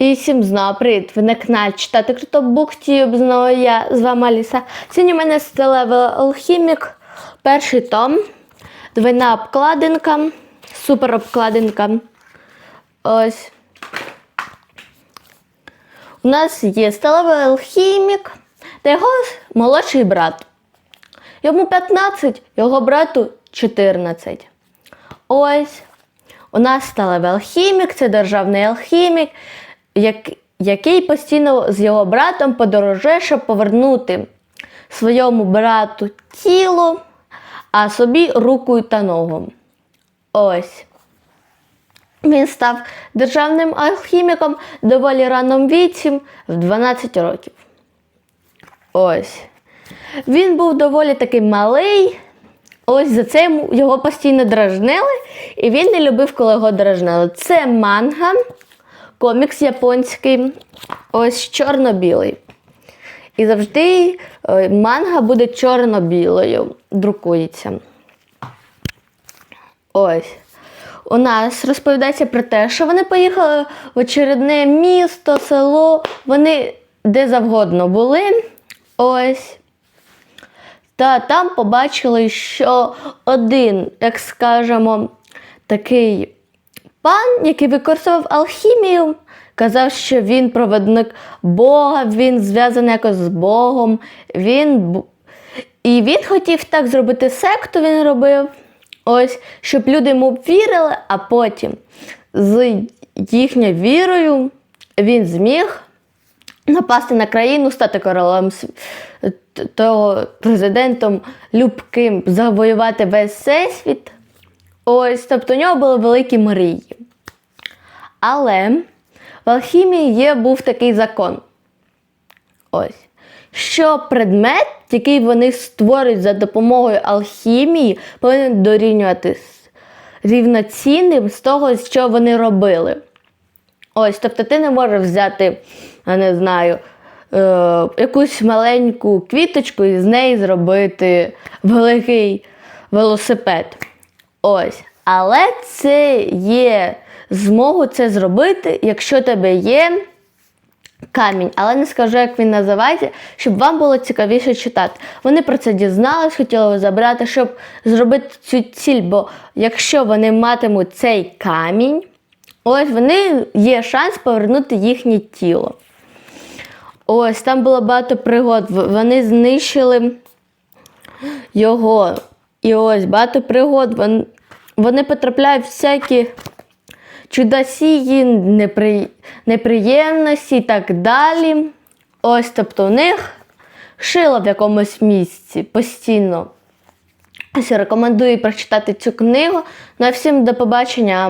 І всім знову привіт! Ви на каналі читати Круто Буктюб. Знову я з вами Аліса. Сьогодні у мене сталевий алхімік. Перший том. Двойна обкладинка. Супер обкладинка. Ось. У нас є сталевий алхімік та його молодший брат. Йому 15, його брату 14. Ось. У нас сталевий алхімік, це державний алхімік, як- який постійно з його братом подорожує, щоб повернути своєму брату тіло, а собі руку та ногу. Ось. Він став державним алхіміком доволі раному віці, в 12 років. Ось. Він був доволі такий малий. Ось за це його постійно дражнили, і він не любив, коли його дражнили. Це манга, комікс японський, ось чорно-білий. І завжди е, манга буде чорно-білою, друкується. Ось. У нас розповідається про те, що вони поїхали в очередне місто, село, вони де завгодно були. Ось. Та там побачили, що один, як скажемо, такий пан, який використовував алхімію, казав, що він проводник Бога, він зв'язаний якось з Богом. Він... І він хотів так зробити секту, він робив, ось, щоб люди йому вірили, а потім з їхньою вірою він зміг напасти на країну, стати королем того президентом любким, завоювати весь всесвіт. Ось, тобто у нього були великі мрії. Але в алхімії є був такий закон. Ось. Що предмет, який вони створюють за допомогою алхімії, повинен дорівнювати рівноцінним з того, що вони робили. Ось, тобто ти не можеш взяти, я не знаю, е, якусь маленьку квіточку і з неї зробити великий велосипед. Ось. Але це є змогу це зробити, якщо у тебе є камінь, але не скажу, як він називається, щоб вам було цікавіше читати. Вони про це дізнались, хотіли забрати, щоб зробити цю ціль, бо якщо вони матимуть цей камінь, ось вони є шанс повернути їхнє тіло. Ось там було багато пригод. Вони знищили його. І ось багато пригод. Вон- Вони потрапляють всякі чудосії, непри... неприємності і так далі. Ось, тобто, у них шило в якомусь місці постійно. Ось рекомендую прочитати цю книгу. Ну а всім до побачення.